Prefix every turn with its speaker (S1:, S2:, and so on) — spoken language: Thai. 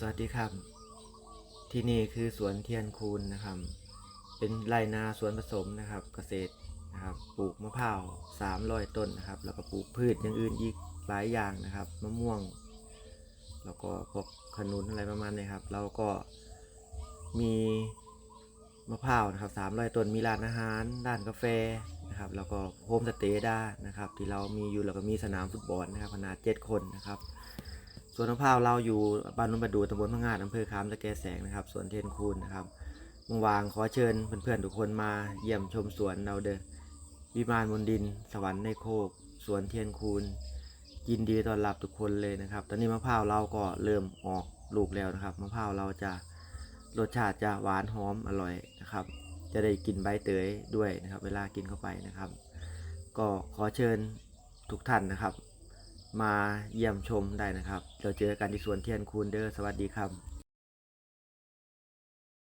S1: สวัสดีครับ ที่นี่คือสวนเทียนคูนนะครับ เป็นไรนาสวนผสมนะครับ เกษตรนะครับ ปลูกมะพร้าวสามร้อยต้นนะครับ แล้วก็ปลูกพืชอย่างอื่นอีกหลายอย่างนะครับ มะม่วง แล้วก็พวกขนุนอะไรประมาณนี้ครับเราก็มีมะพร้าวนะครับสามร้อยต้น มีร้านอาหาร ร้านกาแฟนะครับ แล้วก็โฮมสเตย์ได้นะครับ ที่เรามีอยู่แล้วก็มีสนามฟุตบอลนะครับขนาดเจ็ดคนนะครับ สวนมะพร้าวเราอยู่บ้านนุ่นประดูตำบลพะงาดอำเภอคามตะแกแสงนะครับสวนเทียนคูนนะครับเมื่อวางขอเชิญเพื่อนๆทุกคนมาเยี่ยมชมสวนเราเด้อวิมานบนดิน สวรรค์ในโคก สวนเทียนคูนยินดีต้อนรับทุกคนเลยนะครับ ตอนนี้มะพร้าวเราก็เริ่มออกลูกแล้วนะครับมะพร้าวเราจะรสชาติจะหวานหอมอร่อยนะครับ จะได้กินใบเตยด้วยนะครับ เวลากินเข้าไปนะครับ ก็ขอเชิญทุกท่านนะครับ มาเยี่ยมชมได้นะครับเราเจอกันที่สวนเทียนคูนเดอร์สวัสดีครับ